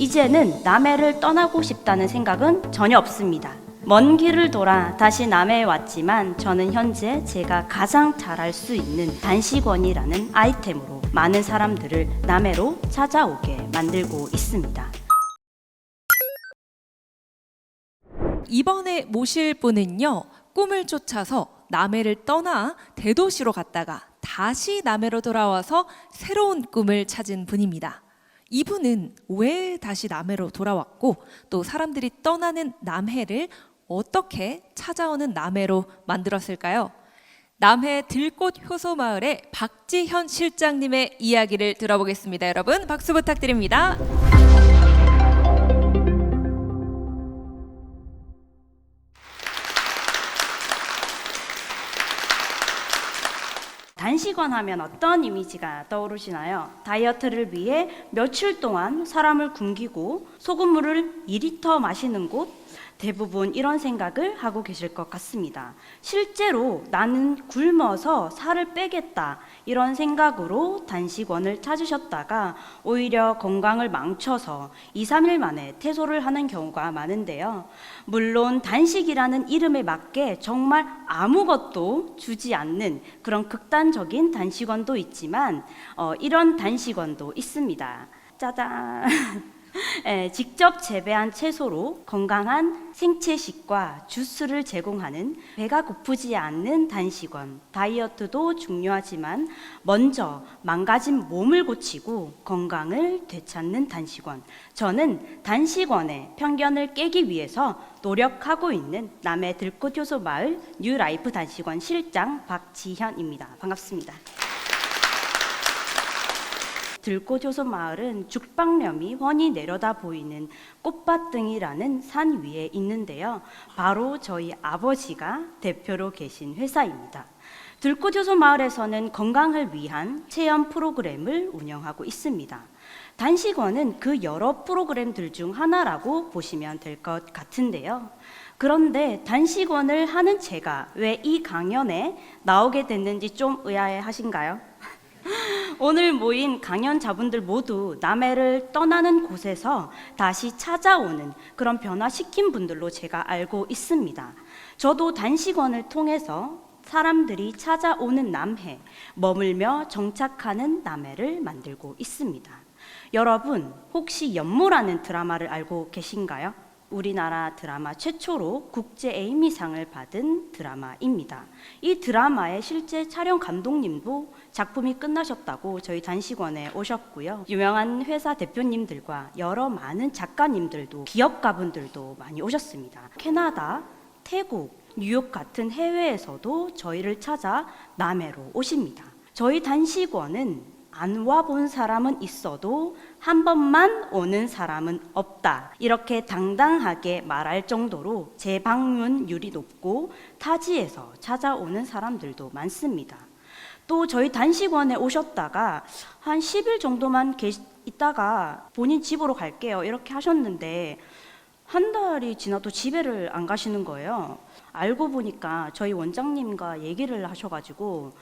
이제는 남해를 떠나고 싶다는 생각은 전혀 없습니다. 먼 길을 돌아 다시 남해에 왔지만 저는 현재 제가 가장 잘할 수 있는 단식원이라는 아이템으로 많은 사람들을 남해로 찾아오게 만들고 있습니다. 이번에 모실 분은요, 꿈을 쫓아서 남해를 떠나 대도시로 갔다가 다시 남해로 돌아와서 새로운 꿈을 찾은 분입니다. 이분은 왜 다시 남해로 돌아왔고 또 사람들이 떠나는 남해를 어떻게 찾아오는 남해로 만들었을까요? 남해 들꽃 효소 마을의 박지현 실장님의 이야기를 들어보겠습니다. 여러분 박수 부탁드립니다. 단식원 하면 어떤 이미지가 떠오르시나요? 다이어트를 위해 며칠 동안 사람을 굶기고 소금물을 2리터 마시는 곳 대부분 이런 생각을 하고 계실 것 같습니다. 실제로 나는 굶어서 살을 빼겠다 이런 생각으로 단식원을 찾으셨다가 오히려 건강을 망쳐서 2, 3일 만에 퇴소를 하는 경우가 많은데요. 물론 단식이라는 이름에 맞게 정말 아무것도 주지 않는 그런 극단적인 단식원도 있지만 어, 이런 단식원도 있습니다. 짜잔. 예, 직접 재배한 채소로 건강한 생채식과 주스를 제공하는 배가 고프지 않는 단식원. 다이어트도 중요하지만 먼저 망가진 몸을 고치고 건강을 되찾는 단식원. 저는 단식원의 편견을 깨기 위해서 노력하고 있는 남해 들꽃 효소 마을 뉴라이프 단식원 실장 박지현입니다. 반갑습니다. 들꽃효소 마을은 죽방염이 훤히 내려다 보이는 꽃밭등이라는 산 위에 있는데요. 바로 저희 아버지가 대표로 계신 회사입니다. 들꽃효소 마을에서는 건강을 위한 체험 프로그램을 운영하고 있습니다. 단식원은 그 여러 프로그램들 중 하나라고 보시면 될 것 같은데요. 그런데 단식원을 하는 제가 왜 이 강연에 나오게 됐는지 좀 의아해 하신가요? 오늘 모인 강연자분들 모두 남해를 떠나는 곳에서 다시 찾아오는 그런 변화시킨 분들로 제가 알고 있습니다. 저도 단식원을 통해서 사람들이 찾아오는 남해, 머물며 정착하는 남해를 만들고 있습니다. 여러분, 혹시 연모라는 드라마를 알고 계신가요? 우리나라 드라마 최초로 국제 에이미상을 받은 드라마입니다. 이 드라마의 실제 촬영 감독님도 작품이 끝나셨다고 저희 단식원에 오셨고요. 유명한 회사 대표님들과 여러 많은 작가님들도 기업가분들도 많이 오셨습니다. 캐나다, 태국, 뉴욕 같은 해외에서도 저희를 찾아 남해로 오십니다. 저희 단식원은 안 와본 사람은 있어도 한 번만 오는 사람은 없다. 이렇게 당당하게 말할 정도로 재방문율이 높고 타지에서 찾아오는 사람들도 많습니다. 또 저희 단식원에 오셨다가 한 10일 정도만 있다가 본인 집으로 갈게요. 이렇게 하셨는데 한 달이 지나도 집에를 안 가시는 거예요. 알고 보니까 저희 원장님과 얘기를 하셔가지고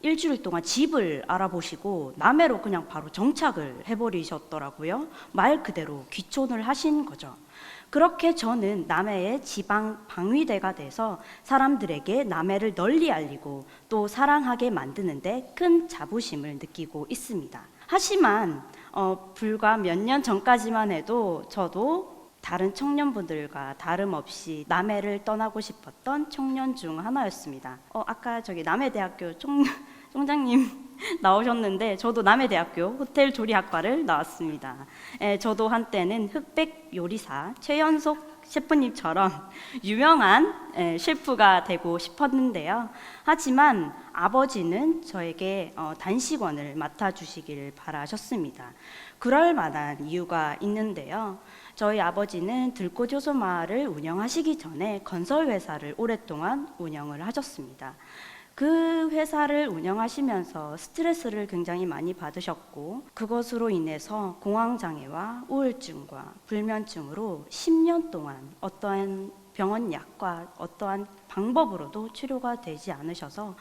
일주일 동안 집을 알아보시고 남해로 그냥 바로 정착을 해버리셨더라고요. 말 그대로 귀촌을 하신 거죠. 그렇게 저는 남해의 지방 방위대가 돼서 사람들에게 남해를 널리 알리고 또 사랑하게 만드는데 큰 자부심을 느끼고 있습니다. 하지만 어, 불과 몇 년 전까지만 해도 저도 다른 청년분들과 다름없이 남해를 떠나고 싶었던 청년 중 하나였습니다. 어, 아까 저기 남해대학교 총, 총장님 나오셨는데 저도 남해대학교 호텔 조리학과를 나왔습니다. 에, 저도 한때는 흑백 요리사 최연석 셰프님처럼 유명한 에, 셰프가 되고 싶었는데요. 하지만 아버지는 저에게 어, 단식원을 맡아주시기를 바라셨습니다. 그럴 만한 이유가 있는데요. 저희 아버지는 들꽃효소 마을을 운영하시기 전에 건설 회사를 오랫동안 운영을 하셨습니다. 그 회사를 운영하시면서 스트레스를 굉장히 많이 받으셨고 그것으로 인해서 공황장애와 우울증과 불면증으로 10년 동안 어떠한 병원 약과 어떠한 방법으로도 치료가 되지 않으셔서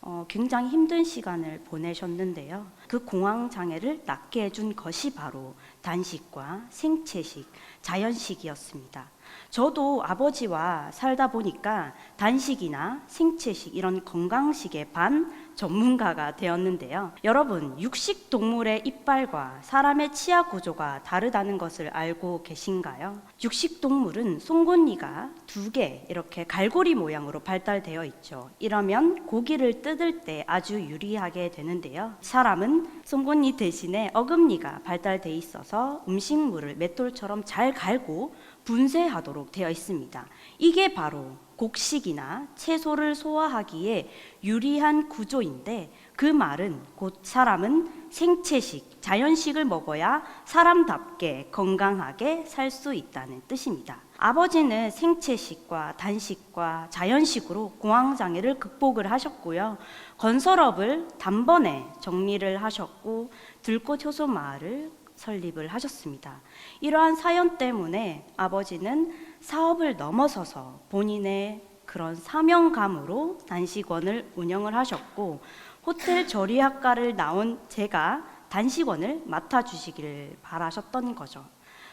어, 굉장히 힘든 시간을 보내셨는데요. 그 공황 장애를 낫게 해준 것이 바로 단식과 생채식, 자연식이었습니다. 저도 아버지와 살다 보니까 단식이나 생채식 이런 건강식의 반 전문가가 되었는데요. 여러분, 육식 동물의 이빨과 사람의 치아 구조가 다르다는 것을 알고 계신가요? 육식 동물은 송곳니가 두 개 이렇게 갈고리 모양으로 발달되어 있죠. 이러면 고기를 뜯을 때 아주 유리하게 되는데요. 사람은 송곳니 대신에 어금니가 발달돼 있어서 음식물을 맷돌처럼 잘 갈고 분쇄하도록 되어 있습니다. 이게 바로 곡식이나 채소를 소화하기에 유리한 구조인데 그 말은 곧 사람은 생채식, 자연식을 먹어야 사람답게 건강하게 살 수 있다는 뜻입니다. 아버지는 생채식과 단식과 자연식으로 공황장애를 극복을 하셨고요. 건설업을 단번에 정리를 하셨고 들꽃 효소 마을을 설립을 하셨습니다. 이러한 사연 때문에 아버지는 사업을 넘어서서 본인의 그런 사명감으로 단식원을 운영을 하셨고 호텔 조리학과를 나온 제가 단식원을 맡아주시기를 바라셨던 거죠.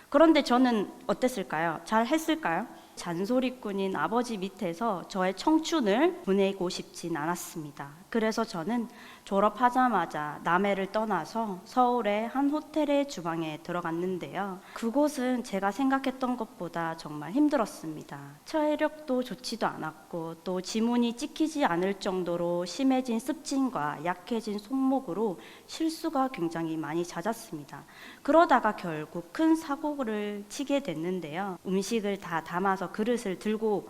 그런데 저는 어땠을까요? 잘 했을까요? 잔소리꾼인 아버지 밑에서 저의 청춘을 보내고 싶진 않았습니다. 그래서 저는 졸업하자마자 남해를 떠나서 서울의 한 호텔의 주방에 들어갔는데요. 그곳은 제가 생각했던 것보다 정말 힘들었습니다. 체력도 좋지도 않았고 또 지문이 찍히지 않을 정도로 심해진 습진과 약해진 손목으로 실수가 굉장히 많이 잦았습니다. 그러다가 결국 큰 사고를 치게 됐는데요. 음식을 다 담아서 그릇을 들고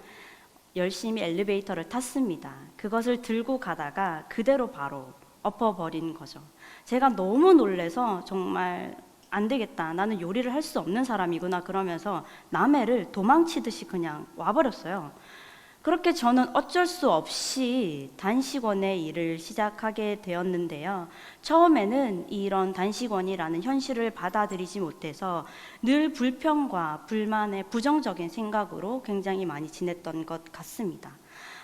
열심히 엘리베이터를 탔습니다. 그것을 들고 가다가 그대로 바로 엎어버린 거죠. 제가 너무 놀래서 정말 안 되겠다. 나는 요리를 할 수 없는 사람이구나. 그러면서 남해를 도망치듯이 그냥 와버렸어요. 그렇게 저는 어쩔 수 없이 단식원의 일을 시작하게 되었는데요. 처음에는 이런 단식원이라는 현실을 받아들이지 못해서 늘 불평과 불만의 부정적인 생각으로 굉장히 많이 지냈던 것 같습니다.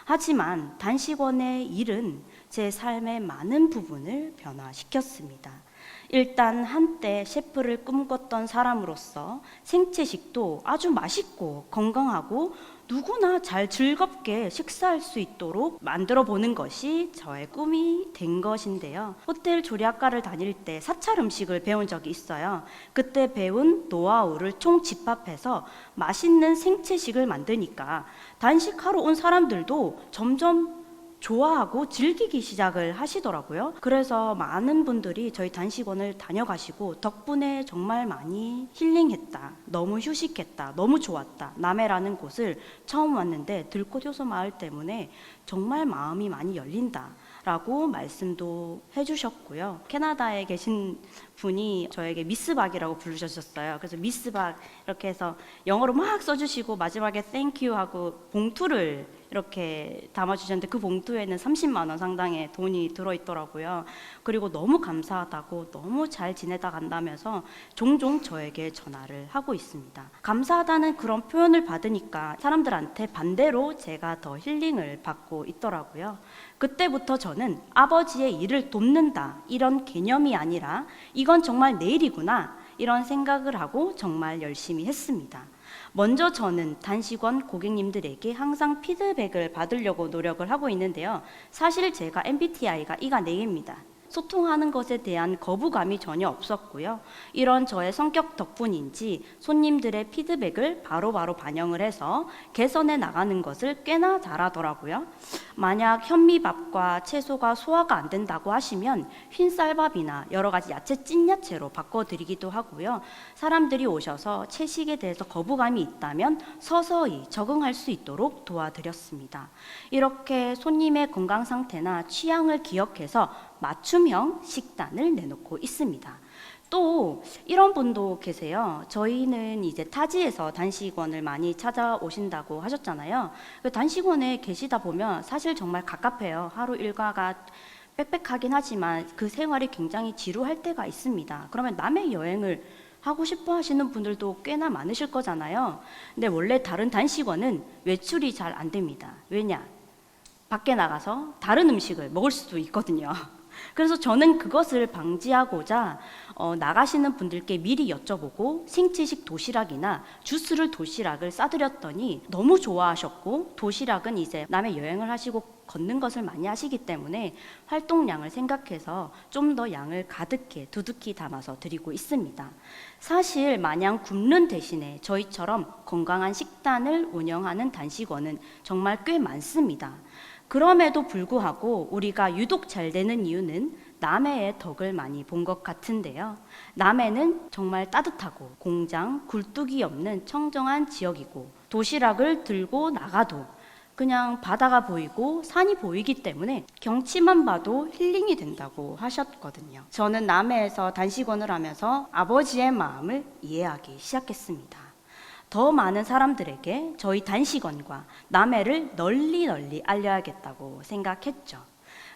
하지만 단식원의 일은 제 삶의 많은 부분을 변화시켰습니다. 일단 한때 셰프를 꿈꿨던 사람으로서 생채식도 아주 맛있고 건강하고 누구나 잘 즐겁게 식사할 수 있도록 만들어 보는 것이 저의 꿈이 된 것인데요. 호텔 조리학과를 다닐 때 사찰 음식을 배운 적이 있어요. 그때 배운 노하우를 총 집합해서 맛있는 생채식을 만드니까 단식하러 온 사람들도 점점 좋아하고 즐기기 시작을 하시더라고요. 그래서 많은 분들이 저희 단식원을 다녀가시고 덕분에 정말 많이 힐링했다. 너무 휴식했다. 너무 좋았다. 남해라는 곳을 처음 왔는데 들꽃 효소 마을 때문에 정말 마음이 많이 열린다. 라고 말씀도 해주셨고요. 캐나다에 계신 분이 저에게 미스박이라고 부르셨어요. 그래서 미스박 이렇게 해서 영어로 막 써주시고 마지막에 땡큐 하고 봉투를 이렇게 담아주셨는데 그 봉투에는 30만 원 상당의 돈이 들어있더라고요. 그리고 너무 감사하다고 너무 잘 지내다 간다면서 종종 저에게 전화를 하고 있습니다. 감사하다는 그런 표현을 받으니까 사람들한테 반대로 제가 더 힐링을 받고 있더라고요. 그때부터 저는 아버지의 일을 돕는다 이런 개념이 아니라 이건 정말 내 일이구나 이런 생각을 하고 정말 열심히 했습니다. 먼저 저는 단식원 고객님들에게 항상 피드백을 받으려고 노력을 하고 있는데요. 사실 제가 MBTI가 이가 4개입니다. 소통하는 것에 대한 거부감이 전혀 없었고요. 이런 저의 성격 덕분인지 손님들의 피드백을 바로 바로 반영을 해서 개선해 나가는 것을 꽤나 잘하더라고요. 만약 현미밥과 채소가 소화가 안 된다고 하시면 흰쌀밥이나 여러 가지 야채 찐야채로 바꿔드리기도 하고요. 사람들이 오셔서 채식에 대해서 거부감이 있다면 서서히 적응할 수 있도록 도와드렸습니다. 이렇게 손님의 건강 상태나 취향을 기억해서 맞춤형 식단을 내놓고 있습니다. 또 이런 분도 계세요. 저희는 이제 타지에서 단식원을 많이 찾아오신다고 하셨잖아요. 그 단식원에 계시다 보면 사실 정말 갑갑해요. 하루 일과가 빽빽하긴 하지만 그 생활이 굉장히 지루할 때가 있습니다. 그러면 남의 여행을 하고 싶어 하시는 분들도 꽤나 많으실 거잖아요. 근데 원래 다른 단식원은 외출이 잘 안 됩니다. 왜냐? 밖에 나가서 다른 음식을 먹을 수도 있거든요. 그래서 저는 그것을 방지하고자 어, 나가시는 분들께 미리 여쭤보고 생채식 도시락이나 주스를 도시락을 싸드렸더니 너무 좋아하셨고 도시락은 이제 남해 여행을 하시고 걷는 것을 많이 하시기 때문에 활동량을 생각해서 좀 더 양을 가득히 두둑히 담아서 드리고 있습니다. 사실 마냥 굶는 대신에 저희처럼 건강한 식단을 운영하는 단식원은 정말 꽤 많습니다. 그럼에도 불구하고 우리가 유독 잘 되는 이유는 남해의 덕을 많이 본 것 같은데요. 남해는 정말 따뜻하고 공장, 굴뚝이 없는 청정한 지역이고 도시락을 들고 나가도 그냥 바다가 보이고 산이 보이기 때문에 경치만 봐도 힐링이 된다고 하셨거든요. 저는 남해에서 단식원을 하면서 아버지의 마음을 이해하기 시작했습니다. 더 많은 사람들에게 저희 단식원과 남해를 널리 널리 알려야겠다고 생각했죠.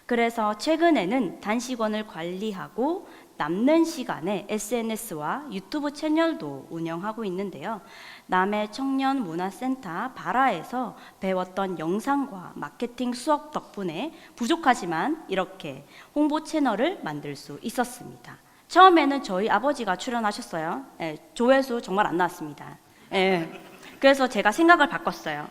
그래서 최근에는 단식원을 관리하고 남는 시간에 SNS와 유튜브 채널도 운영하고 있는데요. 남해 청년 문화센터 바라에서 배웠던 영상과 마케팅 수업 덕분에 부족하지만 이렇게 홍보 채널을 만들 수 있었습니다. 처음에는 저희 아버지가 출연하셨어요. 예, 조회수 정말 안 나왔습니다. 예, 그래서 제가 생각을 바꿨어요.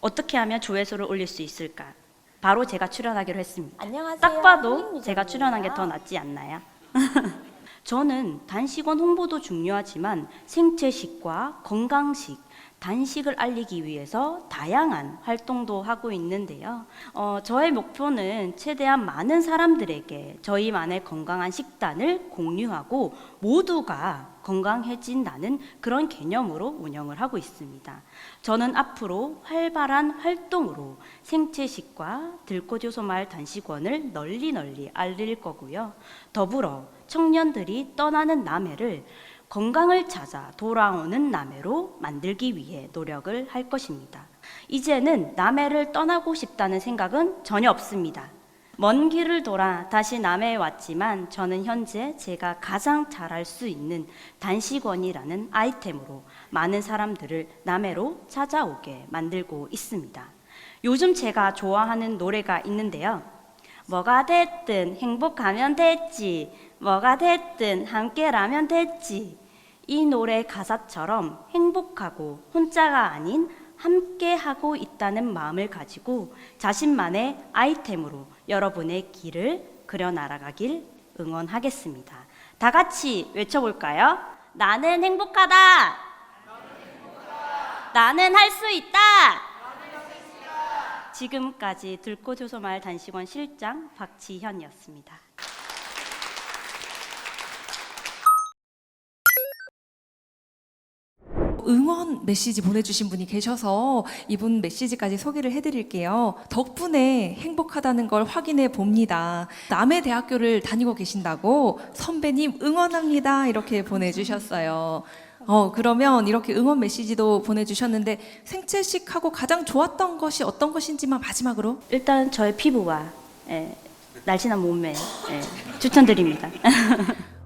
어떻게 하면 조회수를 올릴 수 있을까? 바로 제가 출연하기로 했습니다. 안녕하세요. 딱 봐도 제가 출연한 게 더. 낫지 않나요? 저는 단식원 홍보도 중요하지만 생채식과 건강식, 단식을 알리기 위해서 다양한 활동도 하고 있는데요. 어, 저의 목표는 최대한 많은 사람들에게 저희만의 건강한 식단을 공유하고 모두가 건강해진다는 그런 개념으로 운영을 하고 있습니다. 저는 앞으로 활발한 활동으로 생채식과 들꽃요소마을 단식원을 널리 널리 알릴 거고요. 더불어 청년들이 떠나는 남해를 건강을 찾아 돌아오는 남해로 만들기 위해 노력을 할 것입니다. 이제는 남해를 떠나고 싶다는 생각은 전혀 없습니다. 먼 길을 돌아 다시 남해에 왔지만 저는 현재 제가 가장 잘할 수 있는 단식원이라는 아이템으로 많은 사람들을 남해로 찾아오게 만들고 있습니다. 요즘 제가 좋아하는 노래가 있는데요. 뭐가 됐든 행복하면 됐지. 뭐가 됐든 함께라면 됐지. 이 노래 가사처럼 행복하고 혼자가 아닌 함께 하고 있다는 마음을 가지고 자신만의 아이템으로 여러분의 길을 그려 나아가길 응원하겠습니다. 다 같이 외쳐볼까요? 나는 행복하다. 나는 할 수 있다. 지금까지 들꽃요소마을 단식원 실장 박지현이었습니다. 응원 메시지 보내주신 분이 계셔서 이분 메시지까지 소개를 해드릴게요. 덕분에 행복하다는 걸 확인해 봅니다. 남해 대학교를 다니고 계신다고 선배님 응원합니다. 이렇게 보내주셨어요. 어, 그러면 이렇게 응원 메시지도 보내주셨는데 생채식하고 가장 좋았던 것이 어떤 것인지만 마지막으로 일단 저의 피부와 예, 날씬한 몸매 예, 추천드립니다.